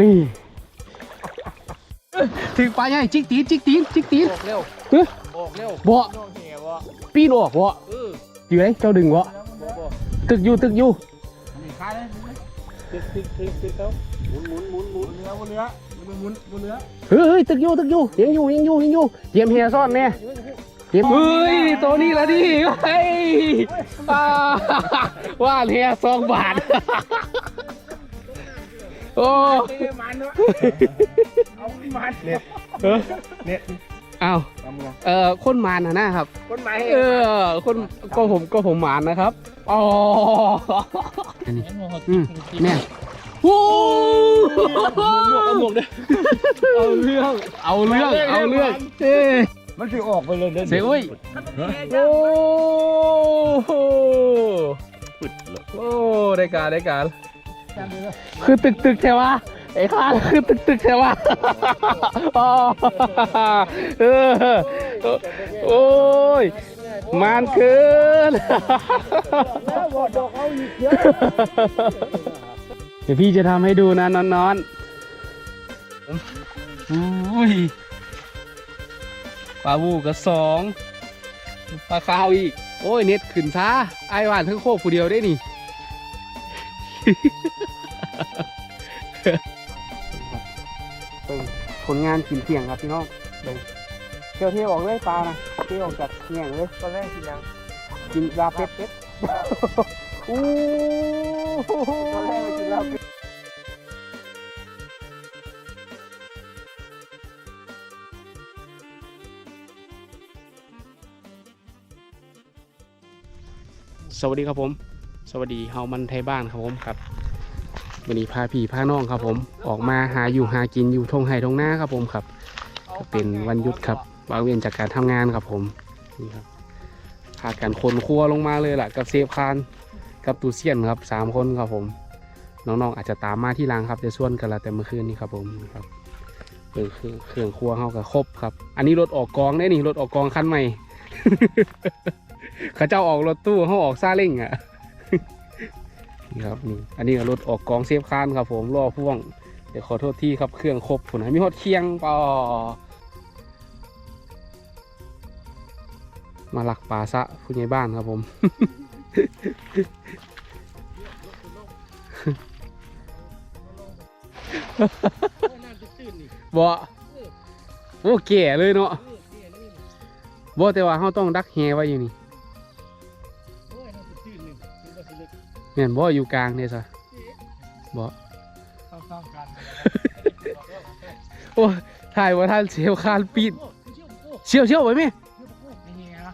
นี่ถึงปลาใหญ่จิกตีนจิกตีนจิกตีนออกเร็วเฮ้ยออกเร็วบ่โน่นเหี้ยวะปีนออกบ่เอออยู่ไหนเจ้าดึงบ่บ่บ่ตึกอยู่ตึกอยู่มีค่ายเลยตึกตึกตึกตึกเขาหมุนหมุนหมุนหมุนเรือบนเรือหมุนหมุนบนเรือเฮ้ยเฮ้ยตึกอยู่ตึกอยู่ยังอยู่ยังอยู่ยังอยู่เตรียมเฮียซ่อนแน่ เตรียมเฮ้ยตัวนี้ละดิเฮ้ยอ่าว่าเฮียสองบาท โอ้เอ้ยมันเนาะเอามันเน็ตเออเน็ตอ้าวทำไงเอ่อคนมานนะนะครับ คนใหม่เออ คนก็ผมก็ผมหมานนะครับอ๋ออันนี้อืมเนี่ยโอ้เอาหมวกด้วยเอาเรื่องเอาเรื่องเอาเรื่องเอ้ย มันจะออกไปเลยเด้อเสียอุ้ยโอ้โหโอ้ได้การได้การคือตึกตึกใช่ปะไอ้ข้าคือตึกตึกใช่ปะอ๋อเออโอ้ยมันเกินแล้วบอกดอกเอาอีกเยอะเดี๋ยวพี่จะทำให้ดูนะนอนนอนๆอุ้ย ปลาบูกับสองปลาขาวอีก โอ้ยเน็ตขึ้นช้าไอ้หวานทั้งโคกผู้เดียวได้นี่เบิ่งผลงานกินเที่ยงครับพี่น้องเบิ่งเที่ยวเที่ยวออกเลยปลานะเที่ยวออกจากแง่งเลยตอนแรกกินยังกินลาเป็ดเป็ดอู้หูตอนแรกไปกินเหล้ สวัสดีครับผม สวัสดีเฮามันไทยบ้านครับผมครับวันนี้พาพี่พาน้องครับผม ออกมาหาอยู่หากินอยู่ทงไห่ทงหน้าครับผมครับก็เป็นวันหยุดครับวางเวียนจากการทำงานครับผมนี่ครับพากันคนครัวลงมาเลยล่ะ กับเซฟคานกับตูเซียนครับสามคนครับผม น้องๆอาจจะตามมาที่หลังครับแต่ส่วนกันละแต่เมื่อคืนนี้ครับผมครับเออคือเครื่องครัวเขากับครบครับ อันนี้รถออกกองได้นี่รถออกกองคันใหม่ เขาเจ้าออกรถตู้เขาออกซาเล้งอะนี่ครับนี่อันนี้รถออกกองเซฟคานครับ ผมรอพ่วง เดี๋ยวขอโทษที่ครับเครื่องครบผลให้มีฮอดเคียงปอมาหลักป่าซะผู้ใหญ่บ้านครับผม บ่โอ้แก่เลยเนาะบ่แต่ว่าเขาต้องดักแฮไว้อยู่นี่ แม่นบ่อยู่กลางเนี่ยซะบ่เข้าๆกันโอ้ถ่ายว่าท่านเสียวคานปีนเชี่ยวเชี่ยวไว้ไหมนี่ไงนะ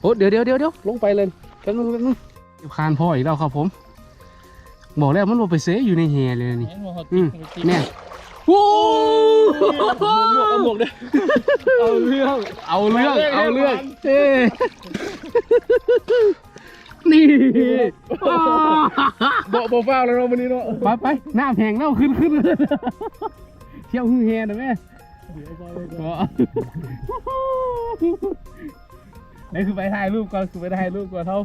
โอ้เดี๋ยวเดี๋ยวเดี๋ยวเดี๋ยวลงไปเลยแป๊บนึงแป๊บนึงเสียวคานพ่ออีกแล้วครับผม บอกแล้วมันลงไปเซยอยู่ในแฮเลยนี่อืมแม่โอ้เอาหมวกด้วยเอาเรื่อง เอาเรื่อง เอาเรื่องเอ้นี่บอกบอกฟ้าแล้วเนาะวันนี้เนาะไปไปหน้าแพงเน่าขึ้นขึ้นเที่ยวฮือแฮนะแม่ก็นี่คือไปถ่ายรูปก่อนคือไปถ่ายรูปก่อนเท่า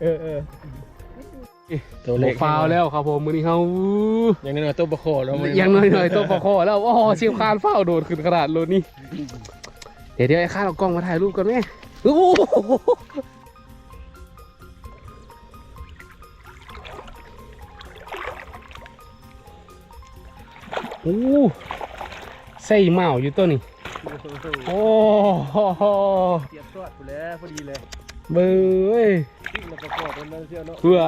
เออเออตัวโลเล็กฟาวแล้วครับผมมือนี้เขาอย่างน้อยๆตัวประโคแล้วมันยังน้อยๆตัวประคอแล้วโอ้โหเชียวคานเฝ้าโดดขึ้นขนาดโลนี่เดี๋ยวเดี๋ยวไอ้ข้าเอากล้องมาถ่ายรูปก่อนแม่โอ้ โหโอ้ใส่เหมาอยู่ตัวนี้โอ้โหเสียบตัวกูแล้วพอดีเลยเบ้ยทิ้งแล้วประโคเป็นเรื่องเชื่อเนาะเพื่อ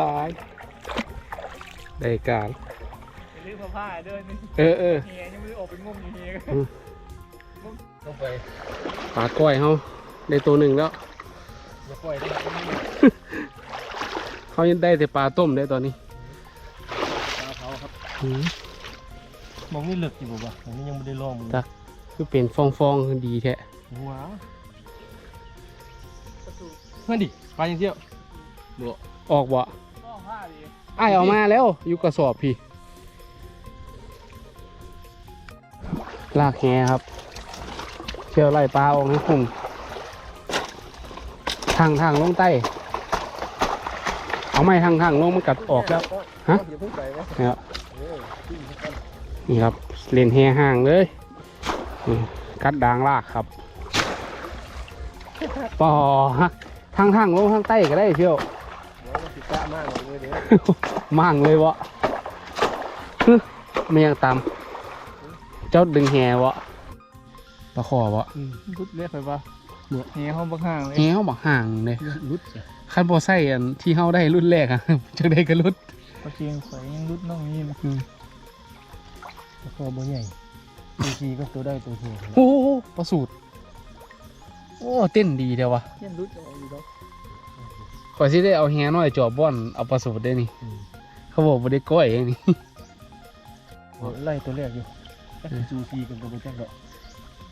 ได้การเรื่องผ้าด้วยนี่เออเออเฮียยังไม่ได้ออกไปงมอยู่เฮียอืมลงไปปลาก้อยเขาได้ตัวหนึ่งแล้วอย่าปล่อยได้เขายังได้แต่ปลาต้มได้ตอนนี้ปลาเผาครับอื มมองนี่เหลือกอยู่บ่ผมยังไม่ได้ลองมึงจ้ะคือเป็นฟองฟองๆดีแท้หัวนั่นดิปลาอย่างเดียวออกบ่ไอายเออกมาแล้วอยู่กระสอบพี่ ลากแหครับเชี่ยวไล่ปลาออกให้คุ้มทางทางลงใต้ เอาเอาไม้ทางทางๆลงมันกัดออกแล้ว ฮะ อย่าเพิ่งไปวะนี่ครับ นี่ครับเล่นแห่ห่างเลยนี่กัดด่างลากครับปอฮะทางทางๆลงทางใต้ก็ได้เชียวเดี๋ยวมันติดตามมากเลยเดี๋ยวมั่งเลยวะฮึไม่ยังตามเจ้าดึงแหวะปลาคอวะรุดเรียกไปปะเฮียห้องบักห่างเลยแหเขาบอกห่างเลยรุดขั้นโบไส้อันที่เขาได้รุ่นแรกอะจะได้กระรุ่นปลาเชียงใสยังรุดน้องนี่นะ อืมปลาคอบ่ใหญ่ตัวทีก็ตัวได้ตัวทีโอ้โหประสูตรโอ้เต้นดีเดียววะยังรุดออกอยู่ดอกขอยสิได้เอาแหน้อยจอบบ่อนเอาประสูตรได้นี่เขาบอกบ่ได้ก้อยอย่างนี่ไล่ตัวแรกอยู่จักจูทีกันตัวจักดอก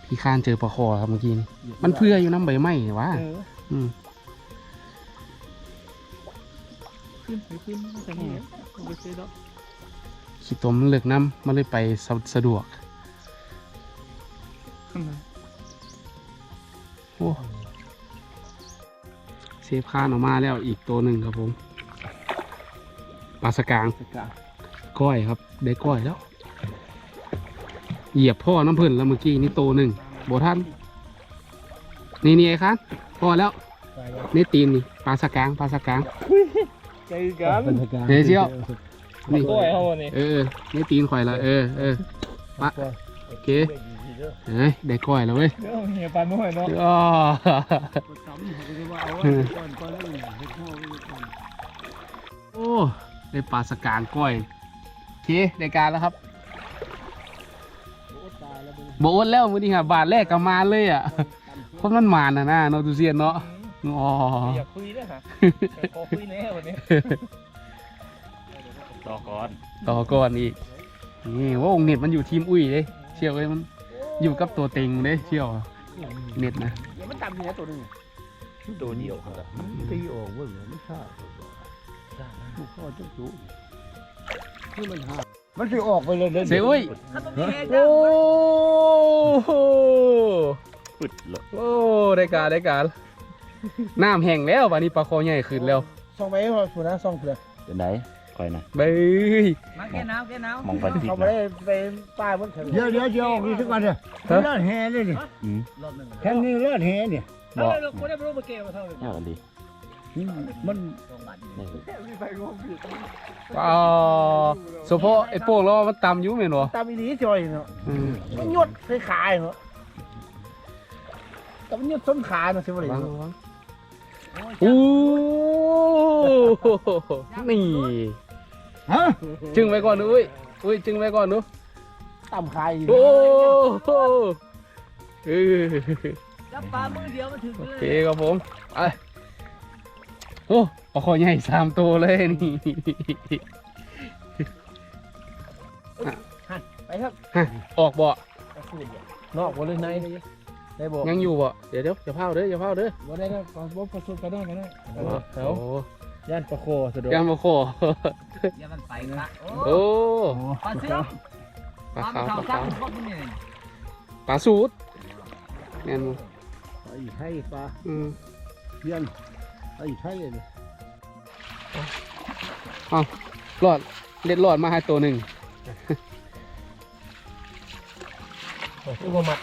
พี่ข้านเจอปลาคอครับเมื่อกี้นี่มันเพื่ออยู่น้ำใบไม้นี่วะเอออืมขึ้นขึ้นแต่นี่ไปซื้อดอก ขี้ตมมันเลือกน้ำมันเลยไปสะสะดวกโอ้เซฟข้านออกมาแล้วอีกตัวหนึ่งครับผมปลาสกางสกาก้อยครับ ได้ก้อยแล้ว เหยียบพ่อน้ำเพิ่นแล้วเมื่อกี้นี่ตัวหนึ่งโบท่านนี่นี่ไอ้ค้านพอแล้วไปแล้วนี่ตีนนี่ปลาสกางปลาสกางใจกันเฮ้ยเชี่ยว นี่ก้อยเขาวันนี้เออนี่ตีนข่อยละเออเออปะโอเคเอ้ยได้ก้อยแล้วเว้ยเดี๋ยวเฮียปลาหน่อยเนาะอ้อโอ้ได้ปลาสกางก้อยโอเคได้การแล้วครับโบอดแล้วมื้อนี้ครับบาทแรกก็มาเลยอะเพราะมันมานนะนะเนาะตูเซียนเนาะอ๋ออยากคุยด้วยฮะขอคุยแน่วันนี้ ต่อก่อนต่อก่อนอีกนี่ว่าองค์เน็ตมันอยู่ทีมอุ้ยเลยเชี่ยวเลยมันอยู่กับตัวเต็งเลยเชี่ยวเน็ตนะเดี๋ยวมันตำเนี้ยตัวหนึงตัวเดียวครับตีออกเว้ยไม่ทราบลูกพ่อจุ๊จุ๊ที่มันหามันจะออกไปเลยเสียอุ้ยโอ้โหปึดเลยโอ้ได้การได้การน้ำแห้งแล้ววันนี้ปลาคอใหญ่ขึ้นแล้วส่องไปให้พอสุนะส่องเผื่อเป็นไหน คอยนะเบ้ยมาแก้หนาวแก้หนาวมองไปติดเขาไปนะได้ไปป้ายบนเดี๋ยวเดี๋ยวเดี๋ยวออกอีกสักวันเนี่ยเลือดแห่เลยนี่อืมรอบหนึ่งแค่นี้เลือดแห่เนี่ยบอกเราคนได้รู้มาเก็บมาเท่าไหร่ยากกันดีมันสองบาทนี่อ๋อเฉพาะไอ้โป้งแล้วมันตำอยู่เหม็นบ่ตามอีนี้จอยเนาะอืมมันหยดใส่ขาเนาะแต่มันหยดส้นขาเนาะใช่ไหมวางวางโอ้นี่ ฮะจึงไว้ก่อนดูอุ้ยอุ้ยจึงไว้ก่อนดูต่ำขาอีกโอ้โหเออจับปลามือเดียวมาถึงโอเลเคยครับผมไปโอ้ปลาคอใหญ่สามตัวเลยนี่ไปครับออกบ่ นอกวันเลยในได้บอกยังอยู่บ่ เดี๋ยวเดี๋ยวอย่าเผาเด้ออย่าเผาเด้อวันได้ก็ขอบอกประสบกันได้กันได้โอ้ย่านประโคสะดวกยังมาคออย่ามันไปละโอ้ปลาเสื้อปลาปลาขาวเท้าปลาตั้ขางวพวกนี้ปลาสูตรแม่นบ่ไอ้ไทยปลาอืมเพี้ยนไอ้ไทยเลยรอดเล็ดรอดมาให้ตัวหนึ่งที่ว่ามัด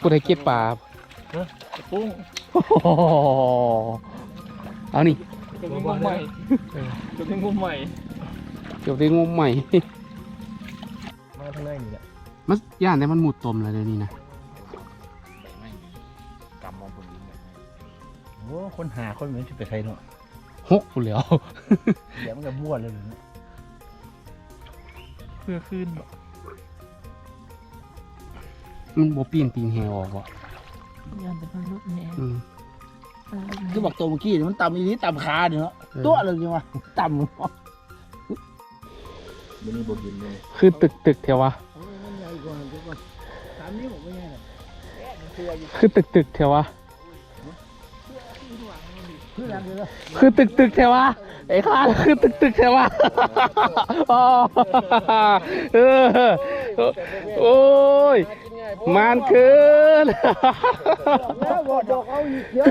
กูได้เก็บปลา ปุ้งโอ้โหเอานี่ จะเป็นงมใหม่จะเป็นงมใหม่เดี๋ยวไปงมใหม่ มาทางไหนนี่แหละมันย่านแต่มันหมุดตมแล้วเดี๋ยวนี้นะกำมองบนดินแบบโอ้คนหาคนเหมือนจะไปใครเนาะหกผู้นแหล้วเดี๋ยวมันก็บ้วนเลยเนาะเพื่อขึ้นมันบ่ปีนตีนแหวออกบ่ยันเป็นมนุษย์แน่ อืมที่บอกตัวเมื่อกี้มันต่ำอีนี้ต่ำขาเนาะตัวเลยจริงวะต่ำมันนี่บนดินเลยคือตึกตึกๆเทวะมันใหญ่กว่าจังวะสามนิ้วผมไม่ใหญ่หรอกคือตึกตึกๆเทวะเพื่อนอะไรเลยคือตึกตึกๆเทวะไอ้ข้าคือตึกตึกๆเทวะอ๋อเออโอ้ย มานเกินแล้วบอกบอกเอาอีกเยอะ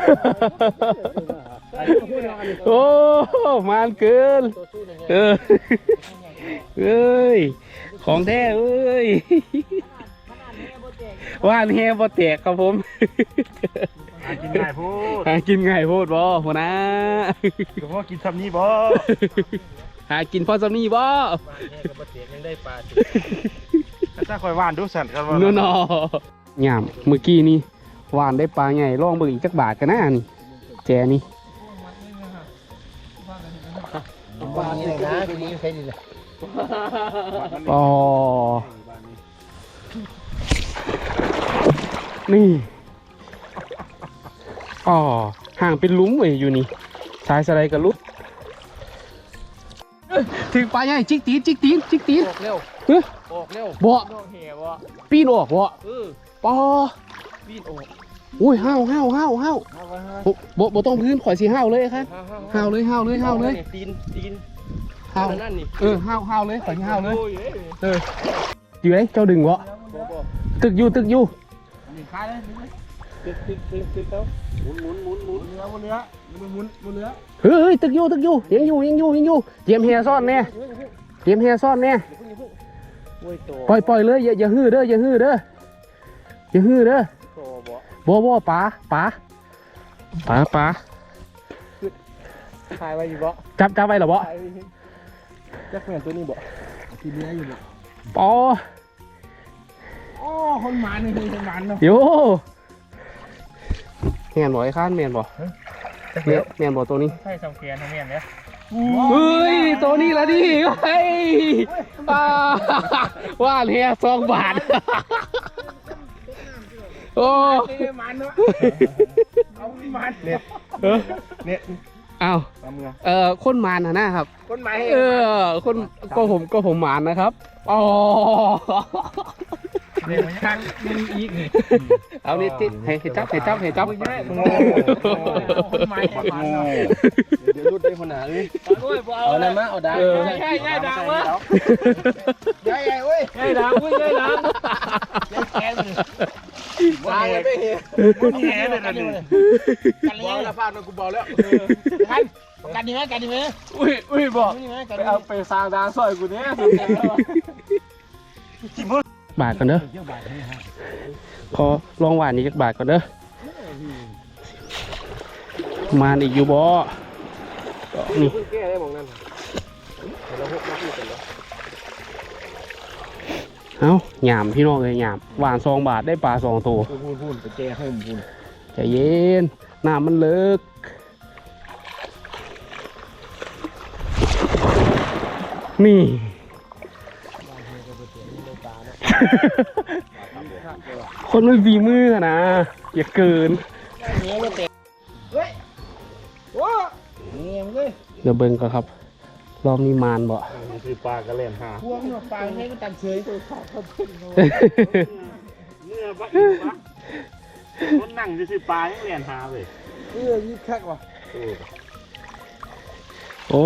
โอ้มานเกินเออเอ้ยของแท้เอ้ยว่านแฮบ่แตกครับผมกินง่ายพูดหากินง่ายโพดบ่หัวหนะก็พ่อกินทำนี้บ่หากินพอสำนีบ่ ถ้าคอยว่านดูสั่นกันว่านัวนอยามเมื่อกี้นี่หวานได้ปลาใหญ่ลองเบิ่งอีกจักบาทกันนะนี่แจนี่บ้านนี่นะทีนี้ใครนี่แหละอ๋อนี่อ๋อห่างเป็นหลุ้มเว้ยอยู่นี่สายสไลด์กับลุดเอ้ยถึงปลาใหญ่จิกตีนจิกตีนจิกตีนออกเร็ว เฮ้ยออกเร็วบ่โดนแห่บ่ปีนออกบ่เออปอปีนออกอุ้ยห้าวห้าวห้าวห้าวเอาไว้ฮะบ่บ่บ่ต้องพื้นข่อยสิห้าวเลยครับฮ่าฮ่าห้าวเลยห้าวเลยห้าวเลยตีนตีนห้าวนั่นนี่เออห้าวห้าวเลยข่อยสิห้าวเลยโอ้ยอ้เอออยู่ไหนเจ้าดึงบ่บ่บ่ตึกอยู่ตึกอยู่นี่คายเลยตึกตึกตึกตึกเขาหมุนหมุนหมุนหมุนเรือหมุนเรือหมุนหมุนหมุนเรือเฮ้ยตึกอยู่ตึกอยู่ยังอยู่ยังอยู่ยังอยู่เตรียมเฮียซ่อนแน่เตรียมเฮียซ่อนแน่โอ้ยโตปล่อยปล่อยเลยอย่าอย่าฮือเด้ออย่าฮือเด้ออย่าฮือเด้อโตบ่บ่บ่ป๋าป๋าป๋าป๋าคายไว้อยู่บ่จับจับไว้เหรอบ่คายไว้จักแม่นตัวนี้บ่ที่เรืออยู่บ่ปออ๋อคนหมานนี่คือคนหมานเนาะโยแม่นบ่ไอ้ข้านแม่นบ่แม่นแม่นบ่ตัวนี้ใช่สำเคียนนะแม่นเนี่ย เฮ้ยตัวนี้ละดิเฮ้ยอ่าว่าเฮียสองบาท โอ้นี่หมันเนาะเอาหมันเนี่ยเออเนี่ยเอาตามเมืองเอ่อคนมานนะนะครับ คนหมายเออ คนก็ผมก็ผมหมานนะครับ อ๋อเนี่ยมัน คันมันอีกนี่เอานี่ติดให้ให้จับให้จับให้จับเดี๋ยวรุดได้คนหนาเลยเอานั่นมาเอาดังใช่ใช่ดังวะใหญ่ใหญ่เว้ยใหญ่ดังเว้ยใหญ่ดังแกนวางเลยไม่เห็นมันแหเลยนะนี่กันเลยนะฟาดมันกูบอกแล้วกันกันดีไหมกันดีไหมอุ้ยอุ้ยบอกไปเอาไปสร้างดางซอยกูเนี่ย บาทก่อนเด้อขอลองหวานอีกจักบาทก่อนเด้อมานอีกอยู่บ่นี่แก้ได้มองนั่นเราพกมาพูดกันแล้วเอ้าหยามพี่น้องเลยหยามหวานสองบาทได้ปลาสองตัวพูดพูดไปแก้ให้ผมพูดใจเย็นน้ำมันเลิกนี่ คนมันฝีมืออะนะอย่าเกินเงี้ยมันเตะเฮ้ยว้าเงี้ยมันเลยเดี๋ยวเบิ่งก่อนครับ รอบนี้มานบ่คือปลากระเล่นหาพวงเนาะปลาให้มันตันเฉยเนื้อปลาอีกปะคนนั่งจะซื้อปลายังเล่นหาเลยเออยิ่งคักว่ะโอ้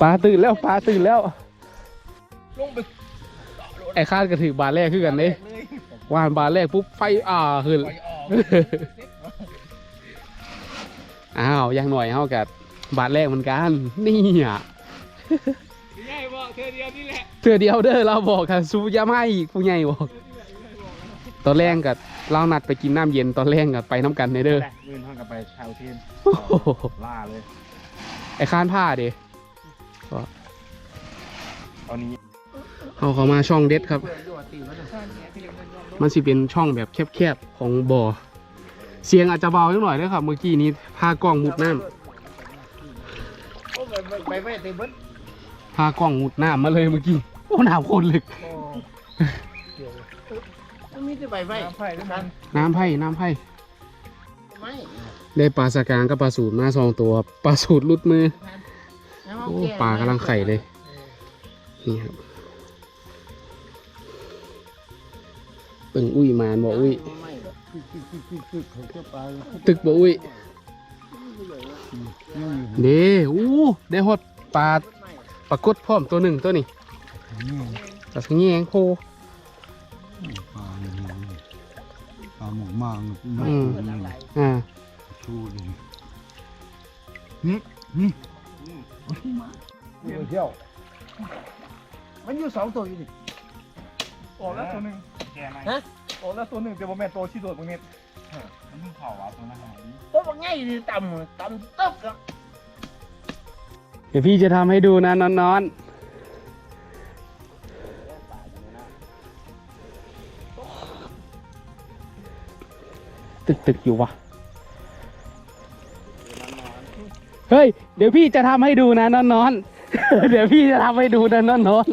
ปลาตื่นแล้วปลาตื่นแล้วลงไปไอ้คาดกระถือบาทแรกคือกันเด้วานบาทแรกปุ๊บไฟอ่าขึ้นปล่อยออกอ้าวอยังหน่อยเฮากับบาทแรกเหมือนกัน นี่อะง่ายบ่เธอเดียวนี่แหละเถื่อเดียวเด้อเราบอกค่ะสู้ยามาอีกผู้ใหญ่บอกตอนแรกกับเรานัดไปกินน้ำเย็นตอนแรกกับไปน้ำกันในเด้อมือห้องกับไปชาวเทียนโอ้โหล่าเลยไอ้ข้านผ้าเด้ตอนนี้ เอาเขามาช่องเด็ดครับ มันสิเป็นช่องแบบแคบๆของบ่อ เสียงอาจจะเบาหน่อยเด้อครับ เมื่อกี้นี้พากล้องมุดน้ำพากล้องมุดน้ำมาเลยเมื่อกี้โอ้หนาวคนเลยน้ำไผ่น้ำไผ่ได้ปลาสกางกับปลาสูตรมาสองตัวปลาสูตรลุดมือโอ้ปลากำลังไข่เลยนี่ครับ เปิงอุ้ยมานบอกอุ้ยตึกบอกอุ้ยเด้อู้ได้หดปลาปลากดพร้อมตัวหนึ่งตัวนี้ปลาสังแยงโคปลาเนี่ยปลาหมกมางอืมอ่าชูเลยนี่นี่เที่ยวมันอยู่สองตัวอยู่ดิออกแล้วตัวหนึ่ง แกไหนโอ้แล้วตัวหนึ่งแต่ว่าแม่นตัวชี้โดดมึงเนี่ยมันเพิ่งเผาอะตัวนั้นหายตัวมันง่ายดีต่ำต่ำตึ๊บครับเดี๋ยวพี่จะทำให้ดูนะนอนนอนตึกตึกอยู่วะเฮ้ย เดี๋ยวพี่จะทำให้ดูนะนอนนอน เดี๋ยวพี่จะทำให้ดูนะนอนนอน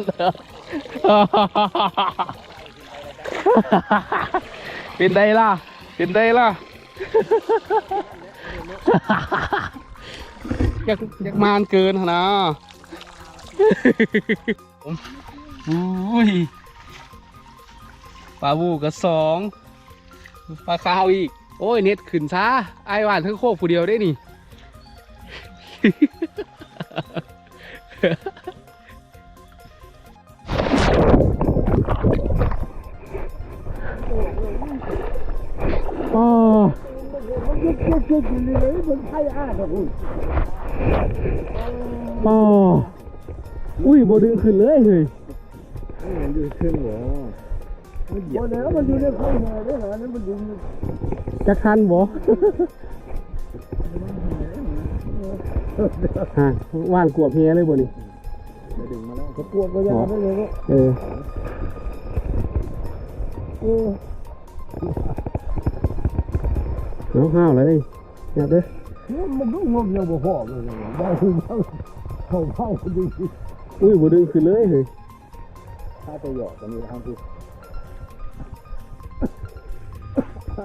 เป็นไดล่ะ เป็นไดล่ะ อยากอยากมานเกินหั่นนะอุ้ยปลาบูกับสองปลาขาวอีก โอ้ยเน็ตขึ้นซะไอ้ายหวานทั้งโคกผู้เดียวได้นี่ โอ้ปออุ้ยโบดึงขึ้นเลยเฮ้ยมันอยู่ขึ้นหัวมันเหยียบแล้วมันอยู่ในข้างในด้วยเหรอนั่นมันดึงจะคันบ่ฮะว่านกวบเฮียเลยบ่นี่ดึงมาแล้วก็กลัวก็ยาไปเลยว่าเออ เอาห้าวเลยดิอย่าเด้อมันก็งมยังบ่พอเลยได้ถึงเขาเขาเข้าดึงอุ้ยโบดึงขึ้นเลยเฮ้ยถ้าตัวหยอกจะมีทางที่ส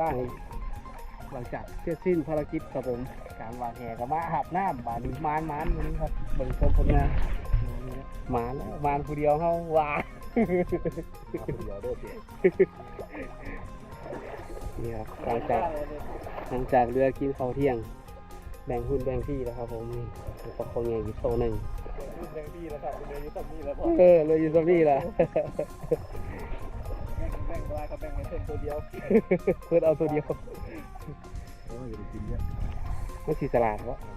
ร้างหลังจากเสร็จสิ้นภารกิจครับผมการวางแหกับมาหับน้ำบาดนีมานมานนี้ครับเบิ่งชมผลงานมานแล้วมานผู้เดียวเขาวาง นี่ครับหลังจากหลังจากเรือกินข้าวเที่ยง แบ่งหุ้นแบ่งที่แล้วครับผมนี่ประคองใหญ่อยู่โตหนึ่งแดงพี่แล้วครับเดี๋ยวอยู่ตรงนี้แล้วเออเลยอยู่ตรงนี้แหละแบ่งตัวกับแบ่งในเส้นตัวเดียวเพื่อเอาตัวเดียวโอ้ยอย่าไปกินเยอะไม่สีสลัดวะเ